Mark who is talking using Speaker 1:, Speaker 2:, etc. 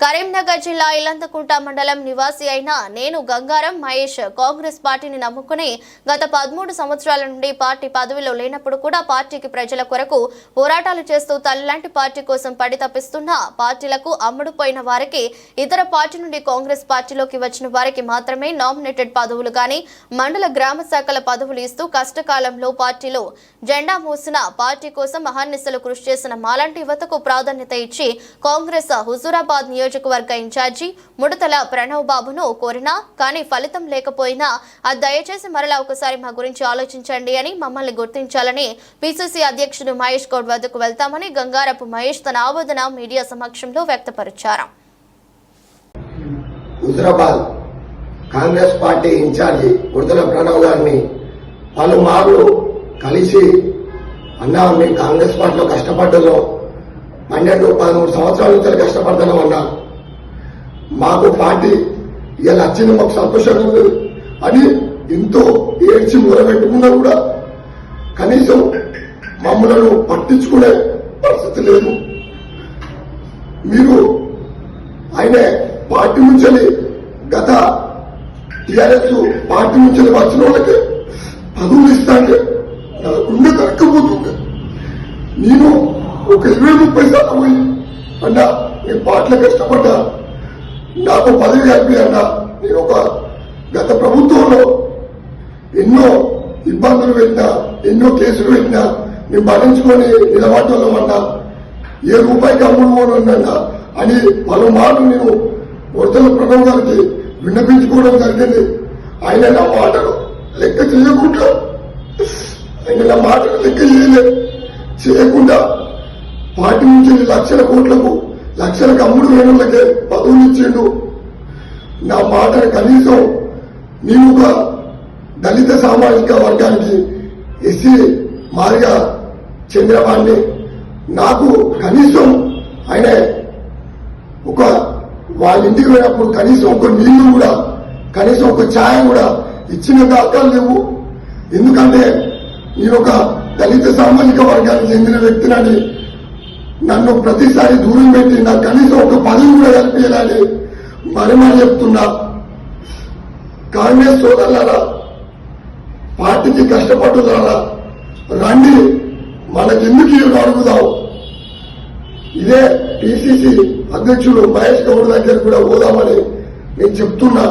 Speaker 1: కరీంనగర్ జిల్లా ఇల్లంతకుంట మండలం నివాసి అయిన నేను గంగారం మహేష్ కాంగ్రెస్ పార్టీని నమ్ముకుని గత పదమూడు సంవత్సరాల నుండి పార్టీ పదవిలో లేనప్పుడు కూడా పార్టీకి ప్రజల కొరకు పోరాటాలు చేస్తూ తల్లిలాంటి పార్టీ కోసం పడి తప్పిస్తున్న పార్టీలకు అమ్ముడుపోయిన వారికి ఇతర పార్టీ నుండి కాంగ్రెస్ పార్టీలోకి వచ్చిన వారికి మాత్రమే నామినేటెడ్ పదవులు కానీ మండల గ్రామ శాఖల పదవులు ఇస్తూ కష్టకాలంలో పార్టీలో జెండా మూసిన పార్టీ కోసం అహర్నిశలు కృషి చేసిన మాలాంటి యువతకు ప్రాధాన్యత ఇచ్చి కాంగ్రెస్ హుజూరాబాద్ నియోజకవర్గ ఇన్ఛార్జి ముడతల ప్రణవ్ బాబును కోరినా కానీ ఫలితం లేకపోయినా అది దయచేసి మరలా ఒకసారి మా గురించి ఆలోచించండి అని మమ్మల్ని గుర్తించాలని పిసిసి అధ్యక్షుడు మహేష్ గౌడ్ వద్దకు వెళ్తామని గంగారపు మహేష్ తన ఆవేదన మీడియా సమక్షంలో వ్యక్తపరిచారు.
Speaker 2: హుజరాబాద్ కాంగ్రెస్ పార్టీ ఇన్ఛార్జి ఉడతల ప్రణవ్ గారిని పలుమార్లు కలిసి అన్నా మేము కాంగ్రెస్ పార్టీలో కష్టపడ్డాను పన్నెండు పదమూడు సంవత్సరాల నుంచి కష్టపడ్డాను అన్నా మాకు పార్టీ ఇలా వచ్చింది మాకు సంతోషంగా ఉంది. అని ఎంతో ఏడ్చి మూలబెట్టుకున్నా కూడా కనీసం మమ్మలను పట్టించుకునే పరిస్థితి లేదు. మీరు ఆయన పార్టీ నుంచి గత టిఆర్ఎస్ పార్టీ నుంచి వచ్చిన వాళ్ళకి పదవులు ఇస్తాంటే నా గుండె కరక్కపోతుంది నేను ఒక ఇరవై ముప్పై శాతం పోయి అన్నా నేను పాటలు కష్టపడ్డా. నాకు పదవి కలిపి అన్న నేను ఒక గత ప్రభుత్వంలో ఎన్నో ఇబ్బందులు పెట్టినా ఎన్నో కేసులు పెట్టినా నేను భరించుకొని నిలబడ్డం అన్నా. ఏ రూపాయికి అమ్ముడు పోనన్నా అని పలుమార్లు నేను వరదల ప్రణవ్ గారికి విన్నపించుకోవడం జరిగింది. ఆయన నా మాటలు లెక్క చేయకుండా ఆయన నా మాటలు లెక్క చేయలేదు చేయకుండా వాటి నుంచి లక్షల కోట్లకు లక్షలకు అమ్ముడు వేణులకే పదవులు ఇచ్చిండు. నా మాట కనీసం నేను ఒక దళిత సామాజిక వర్గానికి ఎస్సీ మారిగా చెందినవాడిని నాకు కనీసం ఆయన ఒక వాళ్ళ ఇంటికి పోయినప్పుడు కనీసం ఒక నీళ్ళు కూడా కనీసం ఒక ఛాయ కూడా ఇచ్చిన దాఖలు లేవు. ఎందుకంటే నేను ఒక దళిత సామాజిక వర్గానికి చెందిన వ్యక్తినని నన్ను ప్రతిసారి దూరం పెట్టి నాకు కనీసం ఒక పదవి కూడా కల్పించాలని మరి మరి చెప్తున్నా. కాంగ్రెస్ సోదరులారా పార్టీకి కష్టపడుతున్నారా? రండి మనకెందుకు ఇవి అడుగుదాం ఇదే పిసిసి అధ్యక్షుడు మహేష్ గౌడ్ దగ్గర కూడా పోదామని నేను చెప్తున్నా.